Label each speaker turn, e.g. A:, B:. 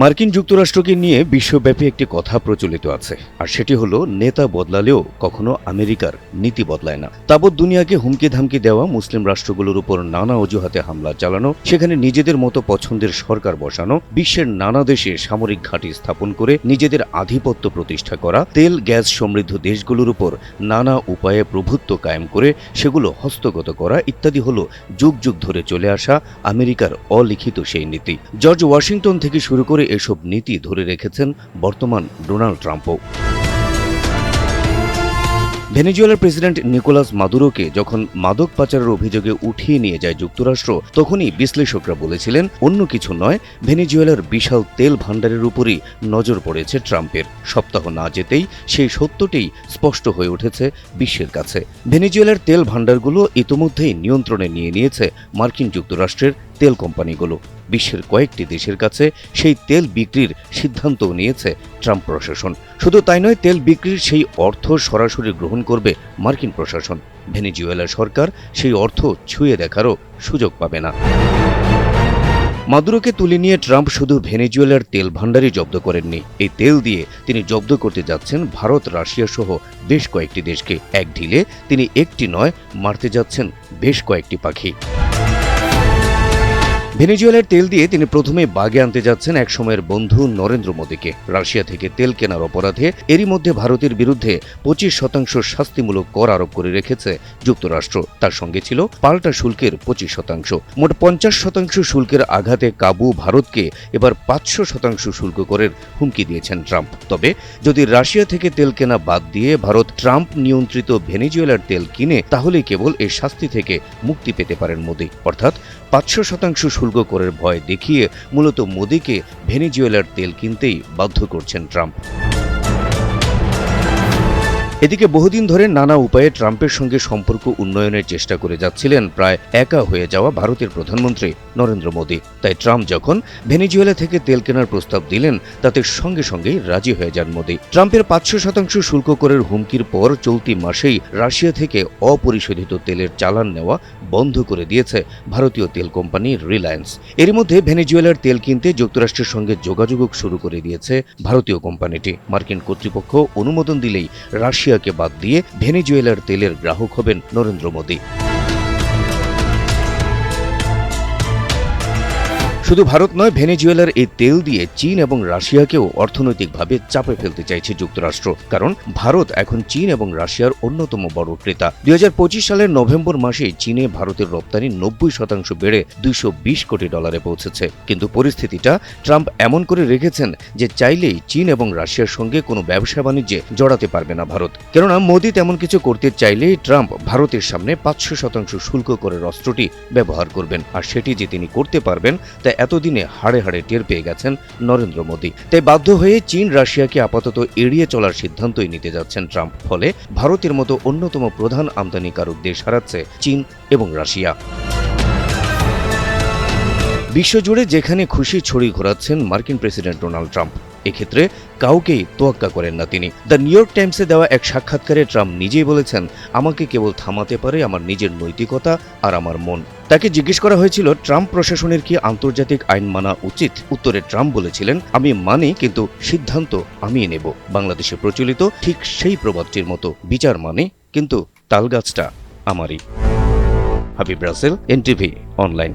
A: মার্কিন যুক্তরাষ্ট্রকে নিয়ে বিশ্বব্যাপী একটি কথা প্রচলিত আছে, আর সেটি হলো নেতা বদলালেও কখনো আমেরিকার নীতি বদলায় না। তাবৎ দুনিয়াকে হুমকি ধামকি দেওয়া, মুসলিম রাষ্ট্রগুলোর উপর নানা অজুহাতে হামলা চালানো, সেখানে নিজেদের মতো পছন্দের সরকার বসানো, বিশ্বের নানা দেশে সামরিক ঘাঁটি স্থাপন করে নিজেদের আধিপত্য প্রতিষ্ঠা করা, তেল, গ্যাস সমৃদ্ধ দেশগুলোর উপর নানা উপায়ে প্রভুত্ব কায়েম করে সেগুলো হস্তগত করা ইত্যাদি হলো যুগ যুগ ধরে চলে আসা আমেরিকার অলিখিত সেই নীতি। জর্জ ওয়াশিংটন থেকে শুরু করে এসব নীতি ধরে রেখেছেন বর্তমান ডোনাল্ড ট্রাম্পও। ভেনেজুয়েলার প্রেসিডেন্ট নিকোলাস মাদুরোকে যখন মাদক পাচারের অভিযোগে উঠিয়ে নিয়ে যায় যুক্তরাষ্ট্র, তখনই বিশ্লেষকরা বলেছিলেন, অন্য কিছু নয়, ভেনেজুয়েলার বিশাল তেল ভাণ্ডারের উপরই নজর পড়েছে ট্রাম্পের। সপ্তাহ না যেতেই সেই সত্যটিই স্পষ্ট হয়ে উঠেছে বিশ্বের কাছে। ভেনেজুয়েলার তেল ভাণ্ডারগুলো ইতোমধ্যেই নিয়ন্ত্রণে নিয়ে নিয়েছে মার্কিন যুক্তরাষ্ট্রের তেল কোম্পানিগুলো। বিশ্বের কয়েকটি দেশের কাছে সেই তেল বিক্রির সিদ্ধান্তও নিয়েছে ট্রাম্প প্রশাসন। শুধু তাই নয়, তেল বিক্রির সেই অর্থ সরাসরি গ্রহণ করবে মার্কিন প্রশাসন। ভেনেজুয়েলা সরকার সেই অর্থ ছুঁয়ে দেখারও সুযোগ পাবে না। মাদুরোকে তুলে নিয়ে ট্রাম্প শুধু ভেনেজুয়েলার তেল ভাণ্ডারই জব্দ করেননি। এই তেল দিয়ে তিনি জব্দ করতে যাচ্ছেন ভারত, রাশিয়া সহ বেশ কয়েকটি দেশকে। এক ঢিলে তিনি একটি নয়, মারতে যাচ্ছেন বেশ কয়েকটি পাখি। ভেনেজুয়েলার তেল দিয়ে তিনি প্রথমে বাগে আনতে যাচ্ছেন একসময়ের বন্ধু নরেন্দ্র মোদীকে। রাশিয়া থেকে তেল কেনার অপরাধে এরই মধ্যে ভারতের বিরুদ্ধে পঁচিশ শতাংশ শাস্তিমূলক কর আরোপ করে রেখেছে যুক্তরাষ্ট্র। তার সঙ্গে ছিল পাল্টা শুল্কের পঁচিশ শতাংশ। মোট পঞ্চাশ শতাংশ শুল্কের আঘাতে কাবু ভারতকে এবার পাঁচশো শতাংশ শুল্ক করের হুমকি দিয়েছেন ট্রাম্প। তবে যদি রাশিয়া থেকে তেল কেনা বাদ দিয়ে ভারত ট্রাম্প নিয়ন্ত্রিত ভেনেজুয়েলার তেল কিনে তাহলে কেবল এই শাস্তি থেকে মুক্তি পেতে পারেন মোদী। অর্থাৎ পাঁচশো শতাংশ শুল্ক করের ভয় দেখিয়ে মূলত মোদীকে ভেনিজুয়েলার তেল কিনতেই বাধ্য করছেন ট্রাম্প। এদিকে বহুদিন ধরে নানা উপায়ে ট্রাম্পের সঙ্গে সম্পর্ক উন্নয়নের চেষ্টা করে যাচ্ছিলেন প্রায় একা হয়ে যাওয়া ভারতের প্রধানমন্ত্রী নরেন্দ্র মোদী। তাই ট্রাম্প যখন ভেনেজুয়েলা থেকে তেল কেনার প্রস্তাব দিলেন, তাতে সঙ্গে সঙ্গেই রাজি হয়ে যান মোদী। ট্রাম্পের পাঁচশো শতাংশ শুল্ক করের হুমকির পর চলতি মাসেই রাশিয়া থেকে অপরিশোধিত তেলের চালান নেওয়া বন্ধ করে দিয়েছে ভারতীয় তেল কোম্পানি রিলায়েন্স। এর মধ্যে ভেনেজুয়েলার তেল কিনতে যুক্তরাষ্ট্রের সঙ্গে যোগাযোগ শুরু করে দিয়েছে ভারতীয় কোম্পানিটি। মার্কিন কর্তৃপক্ষ অনুমোদন দিলেই রাশিয়াকে বাদ দিয়ে ভেনিজুয়েলার তেলের গ্রাহক হবেন নরেন্দ্র মোদী। শুধু ভারত নয়, ভেনেজুয়েলার এই তেল দিয়ে চীন এবং রাশিয়াকেও অর্থনৈতিকভাবে চাপে ফেলতে চাইছে যুক্তরাষ্ট্র, কারণ ভারত এখন চীন এবং রাশিয়ার অন্যতম বড় ক্রেতা। দুই হাজার পঁচিশ সালের নভেম্বর মাসে চীনে ভারতের রপ্তানি নব্বই শতাংশ বেড়ে দুইশো বিশ কোটি ডলারে পৌঁছেছে। কিন্তু পরিস্থিতিটা ট্রাম্প এমন করে রেখেছেন যে চাইলেই চীন এবং রাশিয়ার সঙ্গে কোনো ব্যবসা বাণিজ্যে জড়াতে পারবে না ভারত। কেননা মোদী তেমন কিছু করতে চাইলেই ট্রাম্প ভারতের সামনে পাঁচশো শতাংশ শুল্ক করে অস্ত্রটি ব্যবহার করবেন, আর সেটি যে তিনি করতে পারবেন তা এতদিনে হাড়ে হাড়ে টের পেয়ে গেছেন নরেন্দ্র মোদী। তাই বাধ্য হয়ে চীন রাশিয়াকে আপাতত এড়িয়ে চলার সিদ্ধান্তই নিতে যাচ্ছেন ট্রাম্প। ফলে ভারতের মতো অন্যতম প্রধান আমদানিকারক দেশ হারাচ্ছে চীন এবং রাশিয়া। বিশ্বজুড়ে যেখানে খুশি ছড়ি ঘোরাচ্ছেন মার্কিন প্রেসিডেন্ট ডোনাল্ড ট্রাম্প, এক্ষেত্রে কাউকেই তোয়াক্কা করেন না তিনি। দ্য নিউ ইয়র্ক টাইমসে দেওয়া এক সাক্ষাৎকারে ট্রাম্প নিজেই বলেছেন, আমাকে কেবল থামাতে পারে আমার নিজের নৈতিকতা আর আমার মন। তাকে জিজ্ঞেস করা হয়েছিল, ট্রাম্প প্রশাসনের কি আন্তর্জাতিক আইন মানা উচিত? উত্তরে ট্রাম্প বলেছিলেন, আমি মানি, কিন্তু সিদ্ধান্ত আমি নেব। বাংলাদেশে প্রচলিত ঠিক সেই প্রবাদটির মতো। বিচার মানে কিন্তু তালগাছটা আমারই। Habib Rasel, NTV, online.